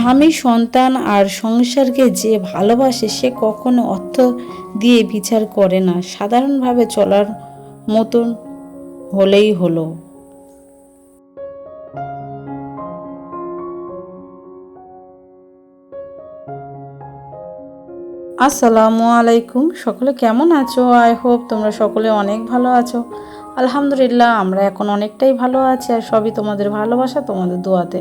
স্বামী, সন্তান আর সংসারকে যে ভালোবাসে, সে কখনো অর্থ দিয়ে বিচার করে না। সাধারণভাবে চলার মতন হলেই হলো। আসসালামু আলাইকুম। সকলে কেমন আছো? আই হোপ তোমরা সকলে অনেক ভালো আছো। আলহামদুলিল্লাহ, আমরা এখন অনেকটাই ভালো আছি আর সবই তোমাদের ভালোবাসা, তোমাদের দোয়াতে।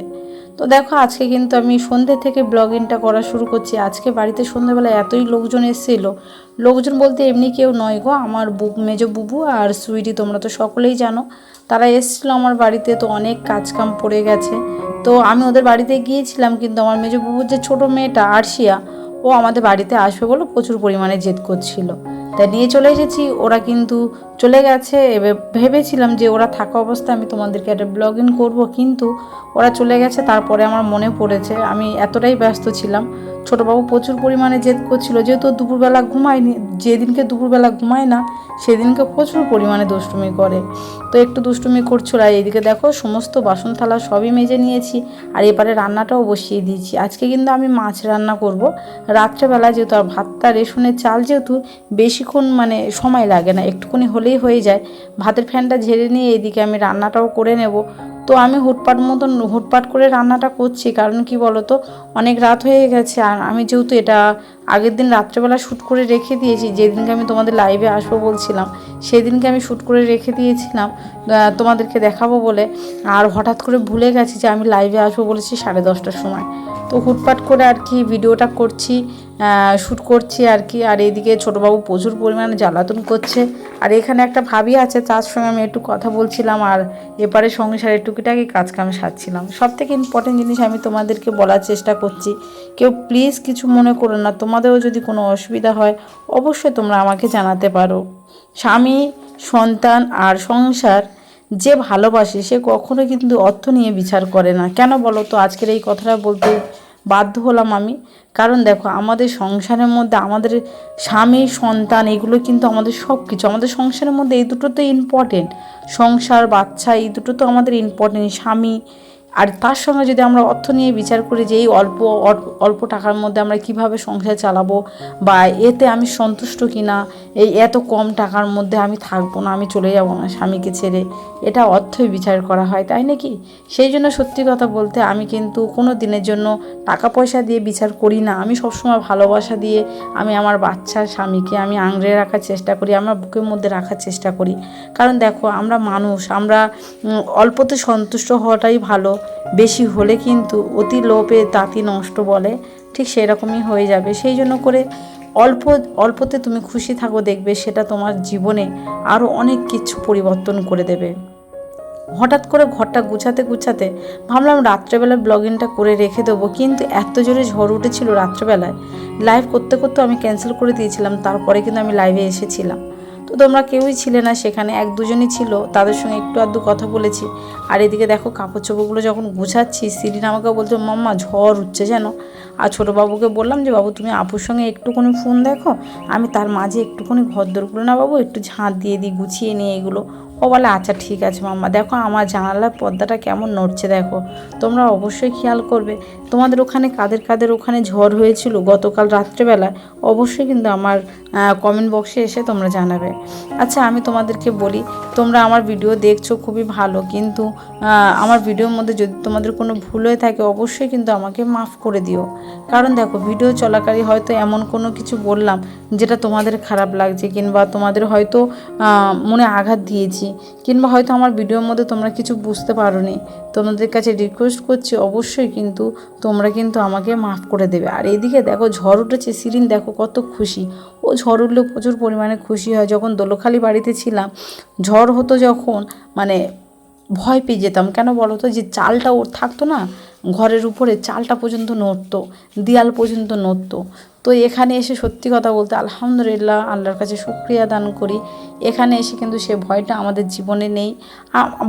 তো দেখো, আজকে কিন্তু আমি সন্ধ্যে থেকে ব্লগিংটা করা শুরু করছি। আজকে বাড়িতে সন্ধ্যেবেলা এতই লোকজন এসেছিল। লোকজন বলতে এমনি কেউ নয় গো, আমার বু মেজো বুবু আর সুইটি, তোমরা তো সকলেই জানো। তারা এসেছিল আমার বাড়িতে, তো অনেক কাজকাম পড়ে গেছে। তো আমি ওদের বাড়িতে গিয়েছিলাম, কিন্তু আমার মেজো বুবুর যে ছোটো মেয়েটা, আরশিয়া ও আমাদের বাড়িতে আসবে বলে প্রচুর পরিমাণে জেদ করছিল। তাই নিয়ে চলে এসেছি। ওরা কিন্তু চলে গেছে। এবার ভেবেছিলাম যে ওরা থাকা অবস্থায় আমি তোমাদেরকে একটা ব্লগ ইন করব, কিন্তু ওরা চলে গেছে। তারপরে আমার মনে পড়েছে, আমি এতটাই ব্যস্ত ছিলাম ছোটোবাবু প্রচুর পরিমাণে জেদ করছিল, যেহেতু দুপুরবেলা ঘুমায়নি, যেদিনকে দুপুরবেলা ঘুমায় না, সেদিনকে প্রচুর পরিমাণে দুষ্টুমি করে। তো একটু দুষ্টুমি করছিল আর এইদিকে দেখো সমস্ত বাসন থালা সবই মেজে নিয়েছি, আর এবারে রান্নাটাও বসিয়ে দিয়েছি। আজকে কিন্তু আমি মাছ রান্না করব। রাত্রেবেলা যেহেতু আর ভাতটা রেশনের চাল যেহেতু বেশিক্ষণ মানে সময় লাগে না, একটুখানি হলেই হয়ে যায়। ভাতের ফ্যানটা ঝেড়ে নিয়ে এদিকে আমি রান্নাটাও করে নেব। তো আমি হুটপাট মতন হুটপাট করে রান্নাটা করছি। কারণ কি বলতো? অনেক রাত হয়ে গেছে আর আমি যেহেতু এটা আগের দিন রাত্রেবেলা শ্যুট করে রেখে দিয়েছি, যেদিনকে আমি তোমাদের লাইভে আসব বলছিলাম, সেদিনকে আমি শ্যুট করে রেখে দিয়েছিলাম তোমাদেরকে দেখাবো বলে। আর হঠাৎ করে ভুলে গেছি যে আমি লাইভে আসব বলেছি সাড়ে দশটার সময়। তো হুটপাট করে আর কি ভিডিওটা করছি শ্যুট করছি আর কি। আর এইদিকে ছোটোবাবু প্রচুর পরিমাণে জ্বালাতন করছে। আর এখানে একটা ভাবি আছে, তার সঙ্গে আমি একটু কথা বলছিলাম, আর এপারে সংসারের টুকিটাকি কাজ কাম সারছিলাম। সব থেকে ইম্পর্টেন্ট জিনিস আমি তোমাদেরকে বলার চেষ্টা করছি, কেউ প্লিজ কিছু মনে করো না। তোমাদেরও যদি কোনো অসুবিধা হয়, অবশ্যই তোমরা আমাকে জানাতে পারো। স্বামী, সন্তান আর সংসার যে ভালোবাসে, সে কখনো কিন্তু অর্থ নিয়ে বিচার করে না। কেন বলো তো? আজকের এই কথাটা বলতে বাধ্য হলাম আমি। কারণ দেখো, আমাদের সংসারের মধ্যে আমাদের স্বামী, সন্তান, এগুলো কিন্তু আমাদের সব কিছু আমাদের সংসারের মধ্যে এই দুটো তো ইম্পর্টেন্ট সংসার, বাচ্চা, এই দুটো তো আমাদের ইম্পর্টেন্ট স্বামী আর তার সঙ্গে যদি আমরা অর্থ নিয়ে বিচার করি যে এই অল্প অল্প- টাকার মধ্যে আমরা কীভাবে সংসার চালাবো বা এতে আমি সন্তুষ্ট কি না এই এত কম টাকার মধ্যে আমি থাকব না, আমি চলে যাব না স্বামীকে ছেড়ে, এটা অর্থই বিচার করা হয়, তাই নাকি? সেই জন্য সত্যি কথা বলতে আমি কিন্তু কোনো দিনের জন্য টাকা পয়সা দিয়ে বিচার করি না। আমি সবসময় ভালোবাসা দিয়ে আমি আমার বাচ্চার স্বামীকে আমি আংড়ে রাখার চেষ্টা করি, আমার বুকের মধ্যে রাখার চেষ্টা করি। কারণ দেখো, আমরা মানুষ, আমরা অল্পতে সন্তুষ্ট হওয়াটাই ভালো। বেশি হলে কিন্তু অতি লোভে তাঁতি নষ্ট বলে, ঠিক সেরকমই হয়ে যাবে। সেই জন্য করে অল্প, অল্পতে তুমি খুশি থাকো, দেখবে সেটা তোমার জীবনে আরও অনেক কিছু পরিবর্তন করে দেবে। হঠাৎ করে ঘরটা গুছাতে গুছাতে ভাবলাম রাত্রেবেলা ব্লগিংটা করে রেখে দেবো, কিন্তু এত জোরে ঝড় উঠেছিল রাত্রেবেলায়। লাইভ করতে করতে আমি ক্যান্সেল করে দিয়েছিলাম, তারপরে কিন্তু আমি লাইভে এসেছিলাম। তো তোমরা কেউই ছিলে না সেখানে, এক দুজনই ছিল, তাদের সঙ্গে একটু আধটু কথা বলেছি। আর এদিকে দেখো, কাপড় চোপড়গুলো যখন গুছাচ্ছি, সিরিন আমাকে বলতো মাম্মা, ঝড় উঠছে যেন। আর ছোটো বাবুকে বললাম যে, বাবু, তুমি আপুর সঙ্গে একটুখানি ফোন দেখো। আমি তার মাঝে একটুখানি ঘর দরগুলো না বাবু একটু ঝাঁট দিয়ে দিই, গুছিয়ে নিয়ে এগুলো। ও বলে আচ্ছা ঠিক আছে মাম্মা। দেখো, আমার জানালার পর্দাটা কেমন নড়ছে, দেখো। তোমরা অবশ্যই খেয়াল করবে। তোমাদের ওখানে কাদের কাদের ওখানে ঝড় হয়েছিল গতকাল রাত্রেবেলায়, অবশ্যই কিন্তু আমার কমেন্ট বক্সে এসে তোমরা জানাবে। আচ্ছা আমি তোমাদেরকে বলি, তোমরা আমার ভিডিও দেখছ, খুবই ভালো। কিন্তু আমার ভিডিওর মধ্যে যদি তোমাদের কোনো ভুল হয়ে থাকে, অবশ্যই কিন্তু আমাকে মাফ করে দিও। কারণ দেখো ভিডিও চলাকালীন হয়তো এমন কোনো কিছু বললাম যেটা তোমাদের খারাপ লাগছে কিংবা তোমাদের হয়তো মনে আঘাত দিয়েছি কিংবা হয়তো আমার ভিডিওর মধ্যে তোমরা কিছু বুঝতে পারো নি তোমাদের কাছে রিকোয়েস্ট করছি অবশ্যই কিন্তু তোমরা কিন্তু আমাকে মাফ করে দেবে। আর এদিকে দেখো, ঝড় উঠেছে সিরিন দেখো কত খুশি। ও ঝড় উঠলেও প্রচুর পরিমাণে খুশি হয়। যখন দোলখালি বাড়িতে ছিলাম, ঝড় হতো যখন মানে ভয় পেয়ে যেতাম। কেন বলো তো? যে চালটা ওর থাকতো না ঘরের উপরে চালটা পর্যন্ত নড়তো, দেয়াল পর্যন্ত নড়তো। তো এখানে এসে সত্যি কথা বলতে আলহামদুলিল্লাহ, আল্লাহর কাছে শুক্রিয়া দান করি। এখানে এসে কিন্তু সে ভয়টা আমাদের জীবনে নেই।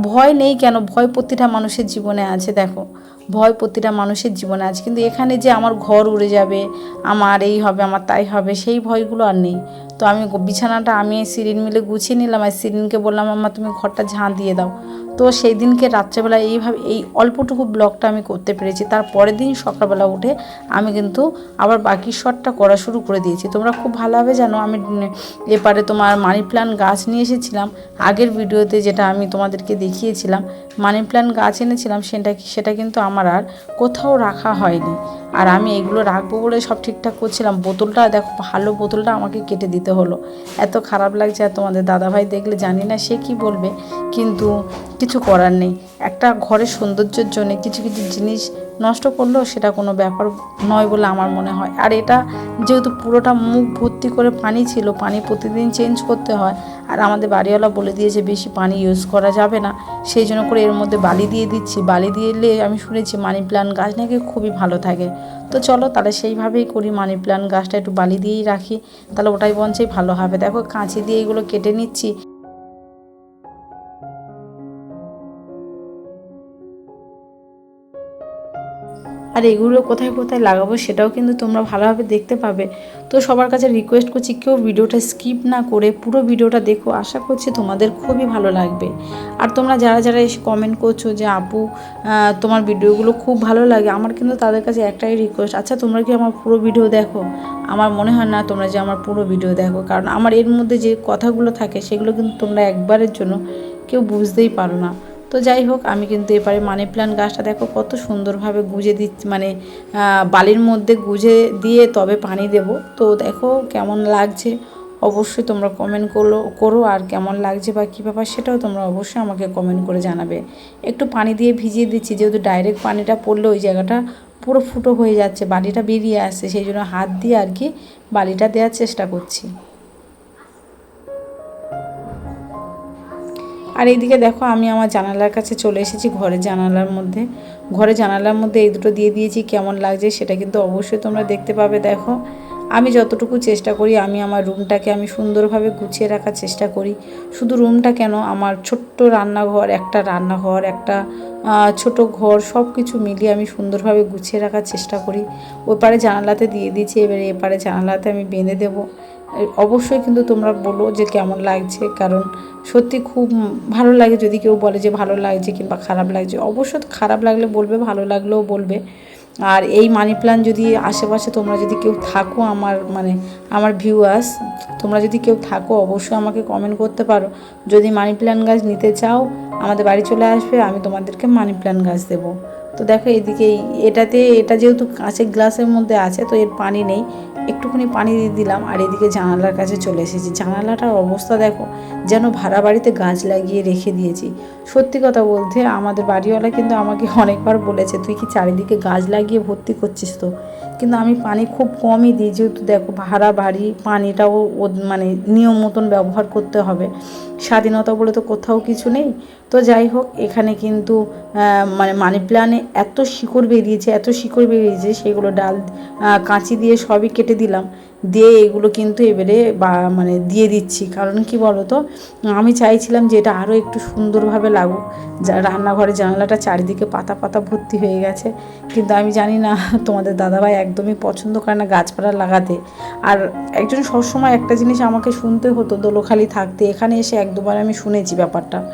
ভয় নেই কেন? ভয় প্রতিটা মানুষের জীবনে আছে, দেখো। ভয় প্রতিটা মানুষের জীবনে আছে। কিন্তু এখানে যে আমার ঘর উড়ে যাবে, আমার এই হবে, আমার তাই হবে, সেই ভয়গুলো আর নেই। তো আমি বিছানাটা আমি সিরিন মিলে গুছিয়ে নিলাম আর সিরিনকে বললাম আমার তুমি ঘরটা ঝাঁ দিয়ে দাও। তো সেই দিনকে রাত্রেবেলা এইভাবে এই অল্পটুকু ব্লগটা আমি করতে পেরেছি। তার পরের দিন সকালবেলা উঠে আমি কিন্তু আবার বাকি শটটা করা শুরু করে দিয়েছি। তোমরা খুব ভালোভাবে জানো, আমি এপারে তোমার মানি প্ল্যান্ট গাছ নিয়ে এসেছিলাম। আগের ভিডিওতে যেটা আমি তোমাদেরকে দেখিয়েছিলাম মানি প্ল্যান্ট গাছ এনেছিলাম, সেটা সেটা কিন্তু আমার আর কোথাও রাখা হয়নি। আর আমি এগুলো রাখব বলে সব ঠিকঠাক করছিলাম। বোতলটা, দেখো, ভালো বোতলটা আমাকে কেটে দিতে হলো। এত খারাপ লাগছে আর তোমাদের দাদাভাই দেখলে জানি না সে কি বলবে, কিন্তু কিছু করার নেই। একটা ঘরের সৌন্দর্যের জন্য কিছু কিছু জিনিস নষ্ট করলেও সেটা কোনো ব্যাপার নয় বলে আমার মনে হয়। আর এটা যেহেতু পুরোটা মুখ ভর্তি করে পানি ছিল, পানি প্রতিদিন চেঞ্জ করতে হয় আর আমাদের বাড়িওয়ালা বলে দিয়েছে, বেশি পানি ইউজ করা যাবে না। সেই জন্য করে এর মধ্যে বালি দিয়ে দিচ্ছি। বালি দিলে আমি শুনেছি মানি প্ল্যান্ট গাছ নাকি খুবই ভালো থাকে। তো চলো তাহলে সেইভাবেই করি মানি প্ল্যান্ট গাছটা একটু বালি দিয়েই রাখি। তাহলে ওটাই বঞ্চেই ভালো হবে। দেখো কাঁচি দিয়ে এগুলো কেটে নিচ্ছি। আর এগুলো কোথায় কোথায় লাগাবো সেটাও কিন্তু তোমরা ভালোভাবে দেখতে পাবে। তো সবার কাছে রিকোয়েস্ট করছি কেউ ভিডিওটা স্কিপ না করে পুরো ভিডিওটা দেখো। আশা করছি তোমাদের খুবই ভালো লাগবে। আর তোমরা যারা যারা এসে কমেন্ট করছ যে, আপু তোমার ভিডিওগুলো খুব ভালো লাগে। আমার কিন্তু তাদের কাছে একটাই রিকোয়েস্ট আচ্ছা তোমরা কি আমার পুরো ভিডিও দেখো? আমার মনে হয় না তোমরা যে আমার পুরো ভিডিও দেখো। কারণ আমার এর মধ্যে যে কথাগুলো থাকে সেগুলো কিন্তু তোমরা একবারের জন্য কেউ বুঝতেই পারো না। তো যাই হোক, আমি কিন্তু এবারে মানি প্ল্যান্ট গাছটা দেখো কত সুন্দরভাবে গুজে দিচ্ছি মানে বালির মধ্যে গুজে দিয়ে তবে পানি দেব। তো দেখো কেমন লাগছে, অবশ্যই তোমরা কমেন্ট করল, করো আর কেমন লাগছে বা কী ব্যাপার সেটাও তোমরা অবশ্যই আমাকে কমেন্ট করে জানাবে। একটু পানি দিয়ে ভিজিয়ে দিচ্ছি, যেহেতু ডাইরেক্ট পানিটা পড়লে ওই জায়গাটা পুরো ফুটো হয়ে যাচ্ছে, বালিটা বেরিয়ে আসছে, সেই জন্য হাত দিয়ে আর কি বালিটা দেওয়ার চেষ্টা করছি। আর এইদিকে দেখো আমি আমার জানালার কাছে চলে এসেছি ঘরের জানালার মধ্যে। ঘরে জানালার মধ্যে এই দুটো দিয়ে দিয়েছি, কেমন লাগছে সেটা কিন্তু অবশ্যই তোমরা দেখতে পাবে, দেখো। আমি যতটুকু চেষ্টা করি, আমি আমার রুমটাকে আমি সুন্দরভাবে গুছিয়ে রাখার চেষ্টা করি। শুধু রুমটা কেন, আমার ছোট্ট রান্নাঘর, একটা রান্নাঘর, একটা ছোট ঘর সব কিছু মিলিয়ে আমি সুন্দরভাবে গুছিয়ে রাখার চেষ্টা করি। ওপারে জানালাতে দিয়ে দিয়েছি, এবারে এপারে জানালাতে আমি বেঁধে দেবো। অবশ্যই কিন্তু তোমরা বলো যে কেমন লাগছে, কারণ সত্যি খুব ভালো লাগে যদি কেউ বলে যে ভালো লাগছে কিংবা খারাপ লাগছে। অবশ্য খারাপ লাগলে বলবে, ভালো লাগলেও বলবে। আর এই মানি প্ল্যান্ট যদি আশেপাশে তোমরা যদি কেউ থাকো আমার মানে আমার ভিউয়ার্স তোমরা যদি কেউ থাকো অবশ্যই আমাকে কমেন্ট করতে পারো। যদি মানি প্ল্যান্ট গাছ নিতে চাও, আমাদের বাড়ি চলে আসবে, আমি তোমাদেরকে মানি প্ল্যান্ট গাছ দেবো। তো দেখো এদিকে এটাতে, এটা যেহেতু কাঁচের গ্লাসের মধ্যে আছে, তো এর পানি নেই। একটুখানি পানি দিয়ে দিলাম আর এদিকে জানালার কাছে চলে এসেছি। জানালাটার অবস্থা দেখো, যেন ভাড়া বাড়িতে গাছ লাগিয়ে রেখে দিয়েছি। সত্যি কথা বলতে আমাদের বাড়িওয়ালা কিন্তু আমাকে অনেকবার বলেছে, তুই কি চারিদিকে গাছ লাগিয়ে ভর্তি করছিস তো? কিন্তু আমি পানি খুব কমই দিই, যেহেতু দেখো ভাড়া বাড়ি পানিটাও মানে নিয়ম মতন ব্যবহার করতে হবে। স্বাধীনতা বলে তো কোথাও কিছু নেই। তো যাই হোক, এখানে কিন্তু মানে মানি প্ল্যানে এত শিকড় বেরিয়েছে, এত শিকড় বেরিয়েছে, সেগুলো ডাল কাঁচি দিয়ে সবই কেটে দিলাম। দিয়ে এগুলো কিন্তু এবারে বা মানে দিয়ে দিচ্ছি। কারণ কি বলো তো আমি চাইছিলাম যে এটা আরও একটু সুন্দরভাবে লাগুক। যা, রান্নাঘরের জানলাটা চারিদিকে পাতা পাতা ভর্তি হয়ে গেছে। কিন্তু আমি জানি না, তোমাদের দাদাভাই একদমই পছন্দ করে না গাছপালা লাগাতে। আর একজন সবসময় একটা জিনিস আমাকে শুনতে হতো, দোলোখালি থাকতে। এখানে এসে এক দুবার আমি শুনেছি ব্যাপারটা।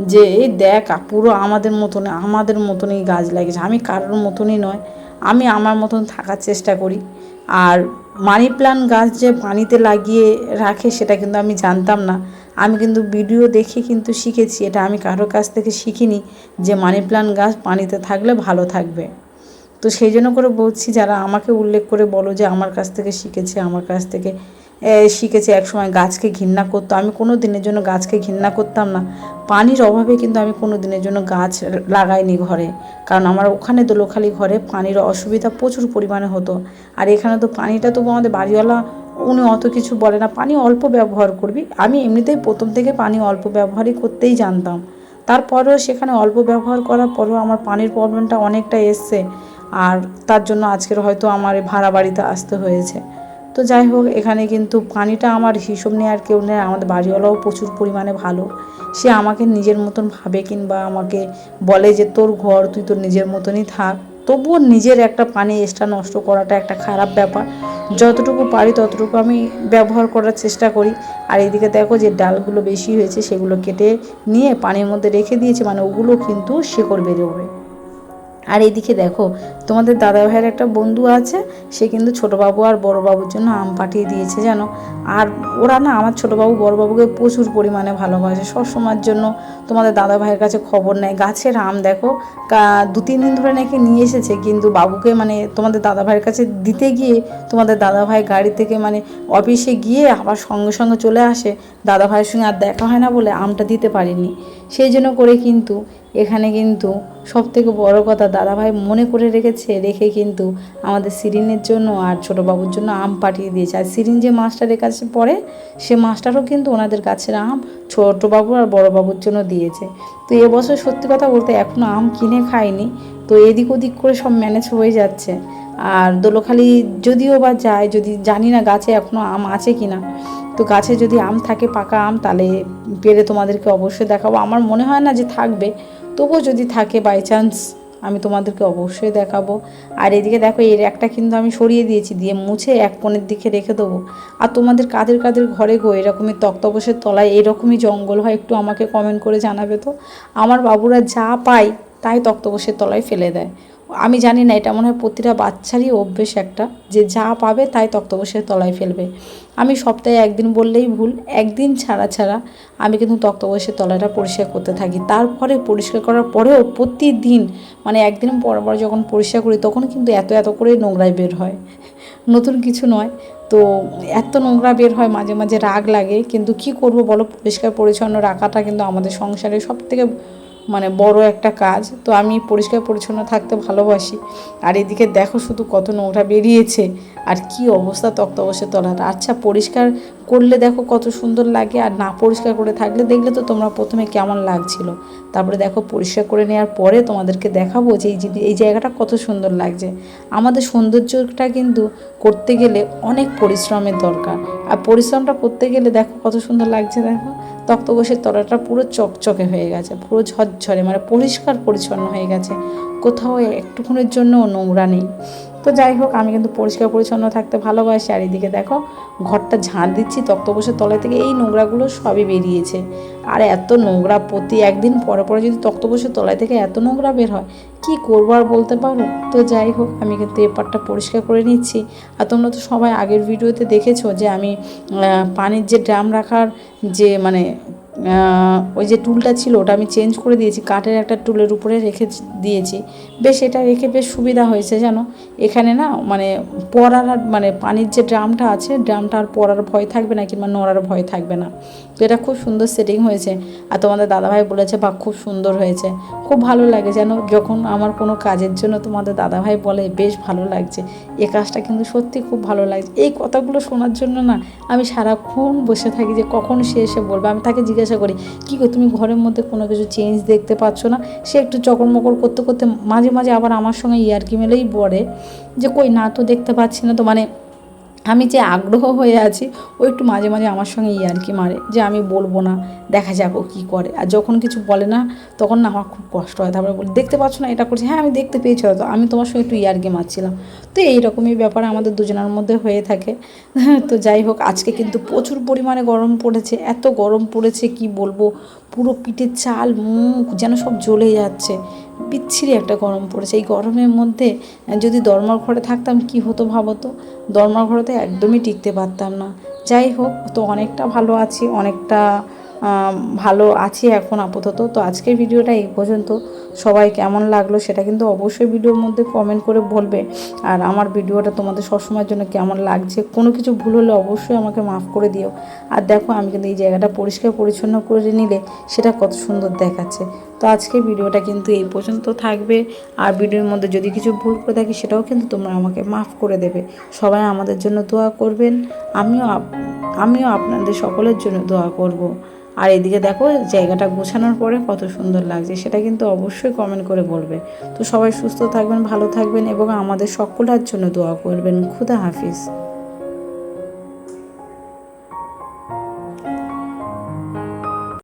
যে, এই দেখ পুরো আমাদের মতন, আমাদের মতনই গাছ লাগিয়েছে। আমি কারোর মতনই নয়। আমি আমার মতন থাকার চেষ্টা করি। আর মানি প্লান্ট গাছ যে পানিতে লাগিয়ে রাখে, সেটা কিন্তু আমি জানতাম না। আমি কিন্তু ভিডিও দেখে কিন্তু শিখেছি, এটা আমি কারোর কাছ থেকে শিখিনি যে মানি প্লান্ট গাছ পানিতে থাকলে ভালো থাকবে। তো সেই জন্য করে বলছি, যারা আমাকে উল্লেখ করে বলো যে আমার কাছ থেকে শিখেছে, আমার কাছ থেকে শিখেছে, একসময় গাছকে ঘৃণা করতো। আমি কোনো দিনের জন্য গাছকে ঘৃণা করতাম না। পানির অভাবে কিন্তু আমি কোনো দিনের জন্য গাছ লাগাইনি ঘরে। কারণ আমার ওখানে দোলোখালি ঘরে পানির অসুবিধা প্রচুর পরিমাণে হতো। আর এখানে তো পানিটা তবু আমাদের বাড়িওয়ালা, উনি অত কিছু বলে না। পানি অল্প ব্যবহার করবি। আমি এমনিতেই প্রথম থেকে পানি অল্প ব্যবহারই করতেই জানতাম। তারপরেও সেখানে অল্প ব্যবহার করার পরেও আমার পানির প্রবলেমটা অনেকটা এসছে। আর তার জন্য আজকের হয়তো আমার ভাড়া বাড়িতে আসতে হয়েছে। তো যাই হোক, এখানে কিন্তু পানিটা আমার হিসেব আর কেউ নেই আমাদের বাড়িওয়ালাও প্রচুর পরিমাণে ভালো। সে আমাকে নিজের মতন ভাবে কিংবা আমাকে বলে যে, তোর ঘর, তুই তোর নিজের মতনই থাক। তবুও নিজের একটা পানি এক্সট্রা নষ্ট করাটা একটা খারাপ ব্যাপার। যতটুকু পারি ততটুকু আমি ব্যবহার করার চেষ্টা করি। আর এইদিকে দেখো যে, ডালগুলো বেশি হয়েছে, সেগুলো কেটে নিয়ে পানির মধ্যে রেখে দিয়েছে মানে ওগুলো কিন্তু শেকড় বেড়ে বেরোবে আর এইদিকে দেখো, তোমাদের দাদা ভাইয়ের একটা বন্ধু আছে, সে কিন্তু ছোটোবাবু আর বড়োবাবুর জন্য আম পাঠিয়ে দিয়েছে, জানো? আর ওরা না আমার ছোটোবাবু, বড়োবাবুকে প্রচুর পরিমাণে ভালোবাসে, সবসময়ের জন্য তোমাদের দাদা ভাইয়ের কাছে খবর নেয়। গাছের আম দেখো দু, তিন দিন ধরে নাকি নিয়ে এসেছে, কিন্তু বাবুকে মানে তোমাদের দাদা ভাইয়ের কাছে দিতে গিয়ে তোমাদের দাদা ভাই গাড়ি থেকে মানে অফিসে গিয়ে আবার সঙ্গে সঙ্গে চলে আসে দাদা ভাইয়ের সঙ্গে আর দেখা হয় না বলে আমটা দিতে পারিনি। সেই জন্য করে কিন্তু এখানে কিন্তু সব থেকে বড় কথা দাদাভাই মনে করে রেখেছে, রেখে কিন্তু আমাদের সিরিনের জন্য আর ছোটো বাবুর জন্য আম পাঠিয়ে দিয়েছে। আর সিরিন যে মাস্টারের কাছে পড়ে, সে মাস্টারও কিন্তু ওনাদের গাছের আম ছোটো বাবু আর বড় বাবুর জন্য দিয়েছে। তো এবছর সত্যি কথা বলতে এখনও আম কিনে খাইনি তো এদিক ওদিক করে সব ম্যানেজ হয়ে যাচ্ছে। আর দোলোখালি যদিও বা যায়, যদি জানি না গাছে এখনও আম আছে কি না তো গাছে যদি আম থাকে পাকা আম, তাহলে পেরে তোমাদেরকে অবশ্যই দেখাবো। আমার মনে হয় না যে থাকবে। তবুও যদি থাকে বাই চান্স আমি তোমাদেরকে অবশ্যই দেখাবো। আর এদিকে দেখো, এর একটা কিন্তু আমি সরিয়ে দিয়েছি, দিয়ে মুছে এক কোণের দিকে রেখে দেবো। আর তোমাদের কাদের কাদের ঘরে গো, এরকমই তক্তপোষের তলায় এরকমই জঙ্গল হয়, একটু আমাকে কমেন্ট করে জানাবে তো। আমার বাবুরা যা পায়, তাই তক্তপোষের তলায় ফেলে দেয়। আমি জানি না, এটা মনে হয় প্রতিটা বাচ্চারই অভ্যেস একটা, যে যা পাবে তাই তক্তপোষের তলায় ফেলবে। আমি সপ্তাহে একদিন বললেই ভুল, একদিন ছাড়া ছাড়া আমি কিন্তু তক্তপোষের তলাটা পরিষ্কার করতে থাকি। তারপরে পরিষ্কার করার পরেও প্রতিদিন মানে একদিন পর পর যখন পরিষ্কার করি, তখন কিন্তু এত এত করে নোংরায় বের হয়। নতুন কিছু নয়, তো এত নোংরা বের হয়, মাঝে মাঝে রাগ লাগে, কিন্তু কি করব বলো? পরিষ্কার পরিচ্ছন্ন রাখাটা কিন্তু আমাদের সংসারে সব থেকে মানে বড় একটা কাজ। তো আমি পরিষ্কার পরিচ্ছন্ন থাকতে ভালোবাসি। আর এদিকে দেখো শুধু কত নোংরা বেরিয়েছে। আর কি অবস্থা তক্ত তক্তবসে তলাটা। আচ্ছা পরিষ্কার করলে দেখো কত সুন্দর লাগে। আর না পরিষ্কার করে থাকলে দেখলে তো তোমরা প্রথমে কেমন লাগছিল। তারপরে দেখো পরিষ্কার করে নেওয়ার পরে তোমাদেরকে দেখাবো যে এই এই জায়গাটা কত সুন্দর লাগছে। আমাদের সৌন্দর্যটা কিন্তু করতে গেলে অনেক পরিশ্রমের দরকার। আর পরিশ্রমটা করতে গেলে দেখো কত সুন্দর লাগছে দেখো। তক্তপোষের তলাটা পুরো চকচকে হয়ে গেছে, পুরো ঝরঝরে মানে পরিষ্কার পরিচ্ছন্ন হয়ে গেছে। কোথাও একটুক্ষণের জন্য নোংরা নেই। তো যাই হোক, আমি কিন্তু পরিষ্কার পরিচ্ছন্ন থাকতে ভালোবাসি। আর এদিকে দেখো, ঘরটা ঝাঁট দিচ্ছি তক্তপোষের তলা থেকে এই নোংরাগুলো সবই বেরিয়েছে। আর এত নোংরা, প্রতি একদিন পরে পরে যদি তক্তপোষের তলায় থেকে এত নোংরা বের হয়, কি করব আর বলতে পারো? তো যাই হোক, আমি কিন্তু এ এপারটা পরিষ্কার করে নিচ্ছি। আর তোমরা তো সবাই আগের ভিডিওতে দেখেছ যে আমি পানির যে ড্রাম রাখার যে মানে ওই যে টুলটা ছিল, ওটা আমি চেঞ্জ করে দিয়েছি। কাঠের একটা টুলের উপরে রেখে দিয়েছি। বেশ এটা রেখে বেশ সুবিধা হয়েছে জানো। এখানে না মানে পড়ার আর মানে পানির যে ড্রামটা আছে, ড্রামটা আর পড়ার ভয় থাকবে না কিংবা নড়ার ভয় থাকবে না। তো এটা খুব সুন্দর সেটিং হয়েছে। আর তোমাদের দাদাভাই বলেছে বা খুব সুন্দর হয়েছে। খুব ভালো লাগে যেন যখন আমার কোনো কাজের জন্য তোমাদের দাদাভাই বলে, বেশ ভালো লাগছে। এ কাজটা কিন্তু সত্যি খুব ভালো লাগছে। এই কথাগুলো শোনার জন্য না আমি সারাক্ষণ বসে থাকি যে কখন সে এসে বলবে। আমি তাকে জিজ্ঞাসা করি, কী তুমি ঘরের মধ্যে কোনো কিছু চেঞ্জ দেখতে পাচ্ছ না? সে একটু চকরমকর করতে করতে মাঝে মাঝে মাঝে আবার আমার সঙ্গে ইয়ার্কি মেলেই পড়ে যে, কই না, তো দেখতে পাচ্ছি না। তো মানে আমি যে আগ্রহ হয়ে আছি, ও একটু মাঝে মাঝে আমার সঙ্গে ইয়ার্কি মারে যে, আমি বলব না, দেখা যাক ও কী করে। আর যখন কিছু বলে না, তখন না আমার খুব কষ্ট হয়। তারপরে বলি, দেখতে পাচ্ছ না এটা করছি? হ্যাঁ আমি দেখতে পেয়েছি হয়তো, আমি তোমার সঙ্গে একটু ইয়ার্কি মারছিলাম। তো এইরকমই ব্যাপার আমাদের দুজনের মধ্যে হয়ে থাকে। তো যাই হোক, আজকে কিন্তু প্রচুর পরিমাণে গরম পড়েছে। এত গরম পড়েছে, কি বলব? পুরো পিঠের চাল, মুখ যেন সব জ্বলে যাচ্ছে। বিচ্ছিরি একটা গরম পড়েছে। এই গরমের মধ্যে যদি দরমার ঘরে থাকতাম, কি হতো ভাবো তো দরমার ঘরেতে একদমই টিকতে পারতাম না। যাই হোক, তো অনেকটা ভালো আছি, অনেকটা ভালো আছি এখন আপাতত। তো আজকের ভিডিওটা এই পর্যন্ত। সবাই কেমন লাগল সেটা কিন্তু অবশ্যই ভিডিওর মধ্যে কমেন্ট করে বলবে। আর আমার ভিডিওটা তোমাদের সবসময়ের জন্য কেমন লাগছে, কোনো কিছু ভুল হলে অবশ্যই আমাকে মাফ করে দিও। আর দেখো, আমি কিন্তু এই জায়গাটা পরিষ্কার পরিচ্ছন্ন করে নিলে সেটা কত সুন্দর দেখাচ্ছে। তো আজকে ভিডিওটা কিন্তু এই পর্যন্ত থাকবে। আর ভিডিওর মধ্যে যদি কিছু ভুল করে থাকি, সেটাও কিন্তু তোমরা আমাকে মাফ করে দেবে। সবাই আমাদের জন্য দোয়া করবেন। আমিও আমিও আপনাদের সকলের জন্য দোয়া করব। আর এদিকে দেখো, জায়গাটা গোছানোর পরে কত সুন্দর লাগছে, সেটা কিন্তু অবশ্যই কমেন্ট করে বলবে। তো সবাই সুস্থ থাকবেন, ভালো থাকবেন এবং আমাদের সকলের জন্য দোয়া করবেন। খুদা হাফিজ।